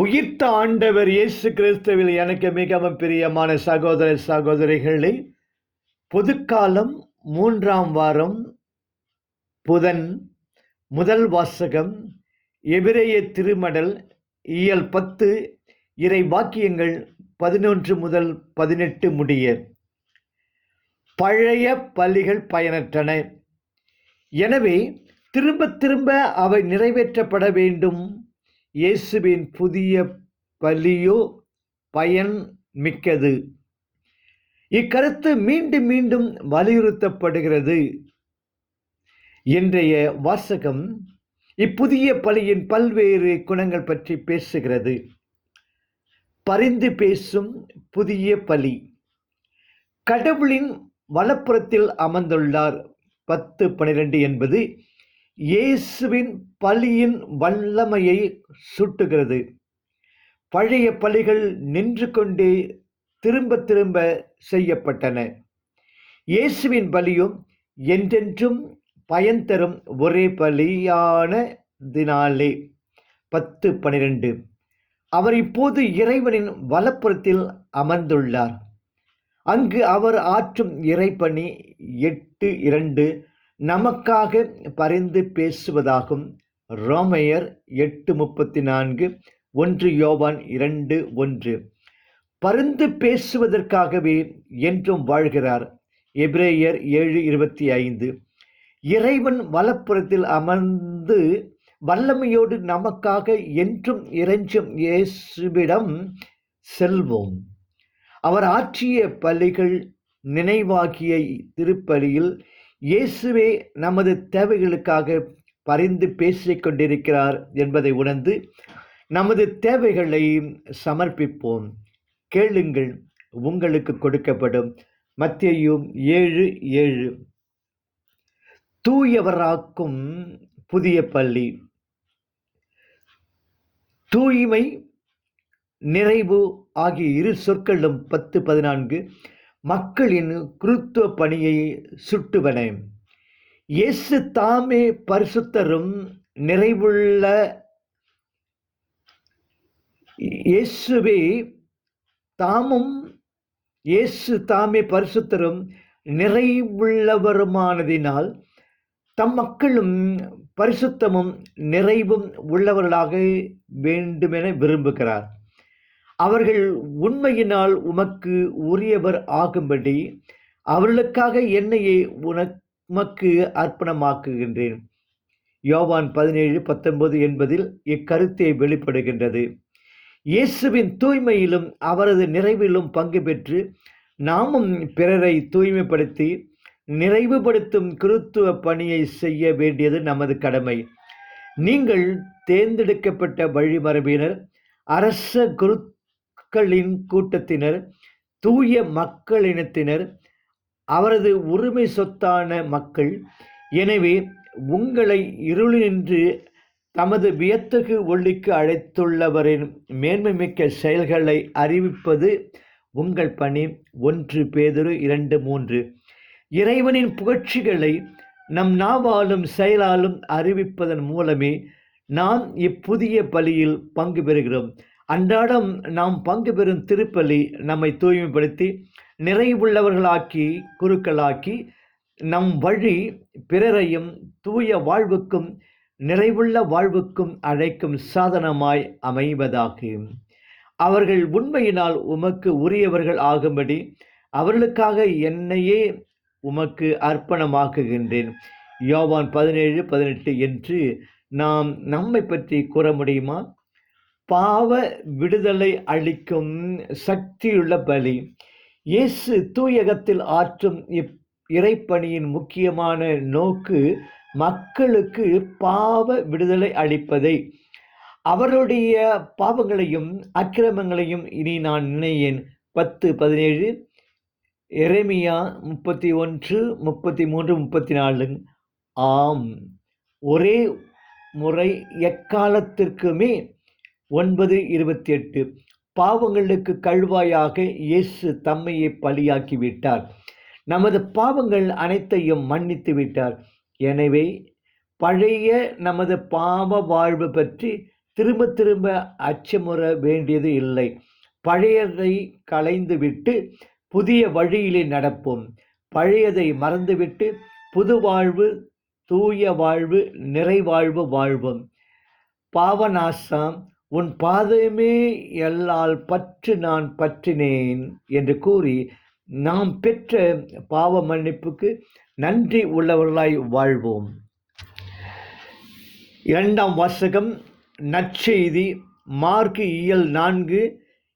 உயிர்த்த ஆண்டவர் இயேசு கிறிஸ்துவில் எனக்கு மிகவும் பிரியமான சகோதர சகோதரிகளே பொதுக்காலம் மூன்றாம் வாரம் புதன் முதல் வாசகம் எபிரேய திருமடல் இயல் பத்து இறை வாக்கியங்கள் பதினொன்று முதல் பதினெட்டு முடிய. பழைய பள்ளிகள் பயனற்றன. எனவே திரும்ப திரும்ப அவை நிறைவேற்றப்பட வேண்டும். இயேசுவின் புதிய பலியோ பயன் மிக்கது. இக்கருத்து மீண்டும் மீண்டும் வலியுறுத்தப்படுகிறது. இன்றைய வாசகம் இப்புதிய பலியின் பல்வேறு குணங்கள் பற்றி பேசுகிறது. பரிந்து பேசும் புதிய பலி. கடவுளின் வலப்புறத்தில் அமர்ந்துள்ளார். பத்து பனிரெண்டு என்பது இயேசுவின் பலியின் வல்லமையை சுட்டுகிறது. பழைய பலிகள் நின்று கொண்டே திரும்ப திரும்ப செய்யப்பட்டன. இயேசுவின் பலியும் என்றென்றும் பயன் தரும் ஒரே பலியானதினாலே பத்து பனிரெண்டு. அவர் இப்போது இறைவனின் வலப்புறத்தில் அமர்ந்துள்ளார். அங்கு அவர் ஆற்றும் இறைப்பணி எட்டு இரண்டு நமக்காக பரிந்து பேசுவதாகும் ரோமையர் எட்டு முப்பத்தி நான்கு ஒன்று யோவான் இரண்டு ஒன்று. பரிந்து பேசுவதற்காகவே என்றும் வாழ்கிறார் எப்ரேயர் ஏழு இருபத்தி ஐந்து. இறைவன் வலப்புறத்தில் அமர்ந்து வல்லமையோடு நமக்காக என்றும் இறைஞ்சும் இயேசுவிடம் செல்வோம். அவர் ஆற்றிய பலிகள் நினைவாகிய திருப்பலியில் இயேசுவே நமது தேவைகளுக்காக பரிந்து பேசிக் கொண்டிருக்கிறார் என்பதை உணர்ந்து நமது தேவைகளை சமர்ப்பிப்போம். கேளுங்கள் உங்களுக்கு கொடுக்கப்படும். மத்தியும் ஏழு ஏழு. தூயவராக்கும் புதிய பள்ளி. தூய்மை நிறைவு ஆகிய இரு சொற்களும் பத்து பதினான்கு. மக்களின் குருத்துவ பணியை சுட்டுவன. இயேசு தாமே பரிசுத்தரும் நிறைவுள்ள இயேசுவே தாமும் இயேசு தாமே பரிசுத்தரும் நிறைவுள்ளவருமானதினால் தம் மக்களும் பரிசுத்தமும் நிறைவும் உள்ளவர்களாக வேண்டுமென விரும்புகிறார். அவர்கள் உண்மையினால் உமக்கு உரியவர் ஆகும்படி அவர்களுக்காக என்னையே உனக்கு அர்ப்பணமாக்குகின்றேன். யோவான் பதினேழு பத்தொன்பது என்பதில் இக்கருத்தை வெளிப்படுகின்றது. இயேசுவின் தூய்மையிலும் அவரது நிறைவிலும் பங்கு பெற்று நாமும் பிறரை தூய்மைப்படுத்தி நிறைவுபடுத்தும் கிறித்துவ பணியை செய்ய வேண்டியது நமது கடமை. நீங்கள் தேர்ந்தெடுக்கப்பட்ட வழிமரபினர் அரச குருத் மக்களின் கூட்டத்தினர் தூய மக்களினத்தினர் அவரது உரிமை சொத்தான மக்கள். எனவே உங்களை இருளினின்று தமது வியத்தகு ஒளிக்கு அழைத்துள்ளவரின் மேன்மைமிக்க செயல்களை அறிவிப்பது உங்கள் பணி. ஒன்று பேதொரு இரண்டு மூன்று. இறைவனின் புகழ்ச்சிகளை நம் நாவாலும் செயலாலும் அறிவிப்பதன் மூலமே நாம் இப்புதிய பலியில் பங்கு பெறுகிறோம். அன்றாடம் நாம் பங்கு பெறும் திருப்பலி நம்மை தூய்மைப்படுத்தி நிறைவுள்ளவர்களாக்கி குருக்களாக்கி நம் வழி பிறரையும் தூய வாழ்வுக்கும் நிறைவுள்ள வாழ்வுக்கும் அழைக்கும் சாதனமாய் அமைவதாகும் அவர்கள் உண்மையினால் உமக்கு உரியவர்கள் ஆகும்படி அவர்களுக்காக என்னையே உமக்கு அர்ப்பணமாக்குகின்றேன். யோவான் பதினேழு பதினெட்டு என்று நாம் நம்மை பற்றி கூற முடியுமா? பாவ விடுதலை அளிக்கும் சக்தியுள்ள பலி. இயேசு தூயகத்தில் ஆற்றும் இப் இறைப்பணியின் முக்கியமான நோக்கு மக்களுக்கு பாவ விடுதலை அளிப்பதை. அவருடைய பாவங்களையும் அக்கிரமங்களையும் இனி நான் நினையேன். பத்து பதினேழு எரேமியா முப்பத்தி ஒன்று முப்பத்தி மூன்று முப்பத்தி நாலு. ஆம். ஒரே முறை எக்காலத்திற்குமே ஒன்பது இருபத்தி எட்டு பாவங்களுக்கு கழுவாயாக இயேசு தம்மையை பலியாக்கி விட்டார் நமது பாவங்கள் அனைத்தையும் மன்னித்து விட்டார். எனவே பழைய நமது பாவ வாழ்வு பற்றி திரும்ப திரும்ப அச்சமுற வேண்டியது இல்லை. பழையதை களைந்துவிட்டு புதிய வழியிலே நடப்போம். பழையதை மறந்துவிட்டு புது வாழ்வு தூய வாழ்வு நிறைவாழ்வு வாழ்வோம். பாவநாசம் உன் பாதமே எல்லால் பற்று நான் பற்றினேன் என்று கூறி நாம் பெற்ற பாவ மன்னிப்புக்கு நன்றி உள்ளவர்களாய் வாழ்வோம். இரண்டாம் வாசகம் நற்செய்தி மார்க்கு இயல் நான்கு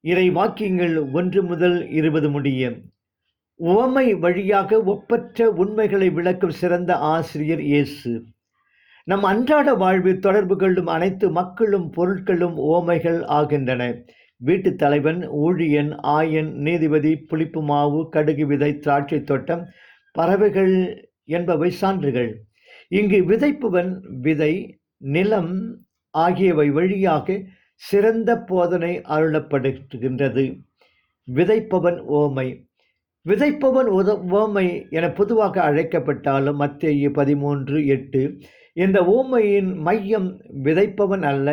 இறை வாக்கியங்கள் ஒன்று முதல் இருபது முடிய. உவமை வழியாக ஒப்பற்ற உண்மைகளை விளக்கும் சிறந்த ஆசிரியர் இயேசு. நம் அன்றாட வாழ்வில் தொடர்பு கொள்ளும் அனைத்து மக்களும் பொருட்களும் ஓமைகள் ஆகின்றன. வீட்டு தலைவன் ஊழியன் ஆயன் நீதிபதி புளிப்பு மாவு கடுகு விதை திராட்சை தோட்டம் பறவைகள் என்பவை சான்றுகள். இங்கு விதைப்பவன் விதை நிலம் ஆகியவை வழியாக சிறந்த போதனை அருளப்படுகின்றது. விதைப்பவன் ஓமை. விதைப்பவன் உத ஓமை என பொதுவாக அழைக்கப்பட்டாலும் மத்திய பதிமூன்று எட்டு இந்த ஊமையின் மையம் விதைப்பவன் அல்ல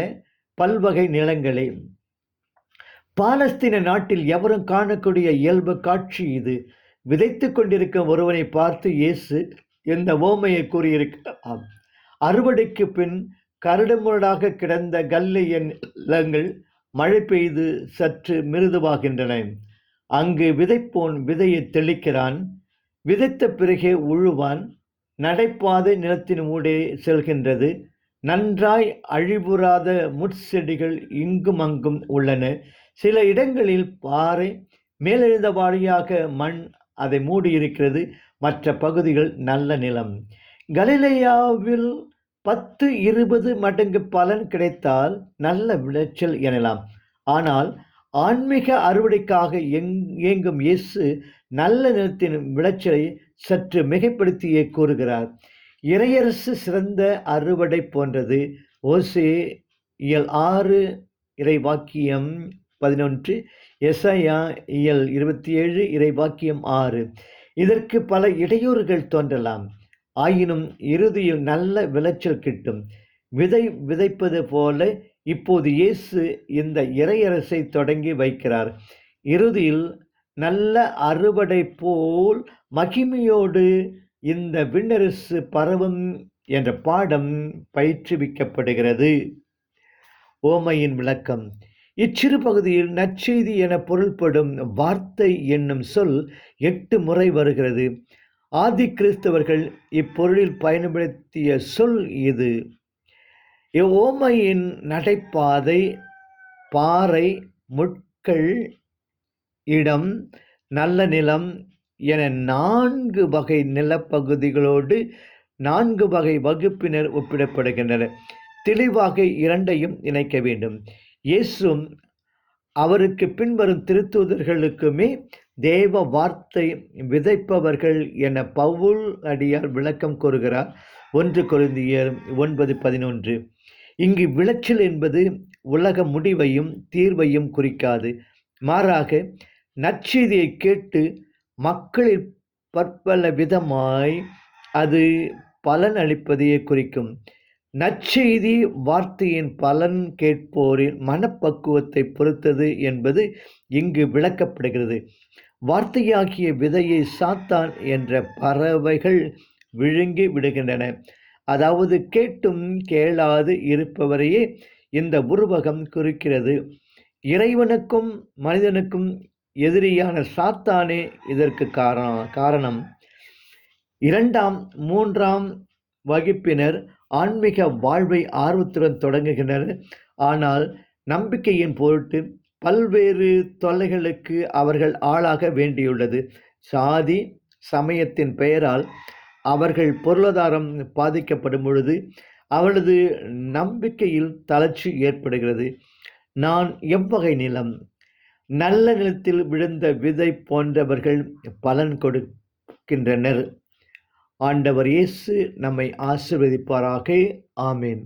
பல்வகை நிலங்களே. பாலஸ்தீன நாட்டில் எவரும் காணக்கூடிய இயல்பு காட்சி இது. விதைத்து கொண்டிருக்கும் ஒருவனை பார்த்து இயேசு இந்த ஓமையை கூறியிருக்கிறார் அறுவடைக்கு பின் கரடுமுரடாக கிடந்த கல்லையின் நிலங்கள் மழை பெய்து சற்று மிருதுவாகின்றன. அங்கு விதைப்போன் விதையை தெளிக்கிறான். விதைத்த பிறகே உழுவான். நடைபாதை நிலத்தின் ஊடே செல்கின்றது. நன்றாய் அழிவுறாத முட்செடிகள் இங்கும் அங்கும் உள்ளன. சில இடங்களில் பாறை மேலெழுந்த வாழியாக மண் அதை மூடியிருக்கிறது. மற்ற பகுதிகள் நல்ல நிலம். கலிலேயாவில் பத்து இருபது மடங்கு பலன் கிடைத்தால் நல்ல விளைச்சல் எனலாம். ஆனால் ஆன்மீக அறுவடைக்காக எங் இயங்கும் இயேசு நல்ல நிலத்தின் விளைச்சலை சற்று மிகைப்படுத்தியே கூறுகிறார் இறையரசு சிறந்த அறுவடை போன்றது. ஓசே இயல் ஆறு இறை வாக்கியம் பதினொன்று எஸ்ஐயா இயல் இருபத்தி ஏழு இறை வாக்கியம் ஆறு. இதற்கு பல இடையூறுகள் தோன்றலாம். ஆயினும் இறுதியில் நல்ல விளைச்சல் கிட்டும். விதை விதைப்பது போல இப்போது இயேசு இந்த இறையரசை தொடங்கி வைக்கிறார். இறுதியில் நல்ல அறுவடை போல் மகிமையோடு இந்த விண்ணரசு பரவும் என்ற பாடம் பயிற்றுவிக்கப்படுகிறது. ஓமையின் விளக்கம் இச்சிறு பகுதியில் நற்செய்தி என பொருள்படும் வார்த்தை என்னும் சொல் எட்டு முறை வருகிறது. ஆதி கிறிஸ்தவர்கள் இப்பொருளில் பயன்படுத்திய சொல் இது. இவ்வோமையின் நடைபாதை பாறை முட்கள் இடம் நல்ல நிலம் என நான்கு வகை நிலப்பகுதிகளோடு நான்கு வகை வகுப்பினர் ஒப்பிடப்படுகின்றனர். தெளிவாக இரண்டையும் இணைக்க வேண்டும். இயேசும் அவருக்கு பின்வரும் திருத்தூதர்களுக்குமே தேவ வார்த்தை விதைப்பவர்கள் என பவுல் அடியார் விளக்கம் கூறுகிறார். ஒன்று குருந்தியர் ஒன்பது பதினொன்று. இங்கு விளைச்சல் என்பது உலக முடிவையும் தீர்வையும் குறிக்காது. மாறாக நற்செய்தியை கேட்டு மக்களில் பற்பல விதமாய் அது பலன் அளிப்பதையே குறிக்கும். நற்செய்தி வார்த்தையின் பலன் கேட்போரின் மனப்பக்குவத்தை பொறுத்தது என்பது இங்கு விளக்கப்படுகிறது. வார்த்தையாகிய விதையை சாத்தான் என்ற பறவைகள் விழுங்கி விடுகின்றன. அதாவது கேட்டும் கேளாது இருப்பவரையே இந்த உருவகம் குறிக்கிறது. இறைவனுக்கும் மனிதனுக்கும் எதிரியான சாத்தானே இதற்கு காரணம் காரணம். இரண்டாம் மூன்றாம் வகுப்பினர் ஆன்மீக வாழ்வை ஆர்வத்துடன் தொடங்குகின்றனர். ஆனால் நம்பிக்கையின் பொருட்டு பல்வேறு தொல்லைகளுக்கு அவர்கள் ஆளாக வேண்டியுள்ளது. சாதி சமயத்தின் பெயரால் அவர்கள் பொருளாதாரம் பாதிக்கப்படும் பொழுது அவளது நம்பிக்கையில் தளர்ச்சி ஏற்படுகிறது. நான் எவ்வகை நிலம் நல்ல நிலத்தில் விழுந்த விதை போன்றவர்கள் பலன் கொடுக்கின்றனர். ஆண்டவர் இயேசு நம்மை ஆசிர்வதிப்பாராக. ஆமேன்.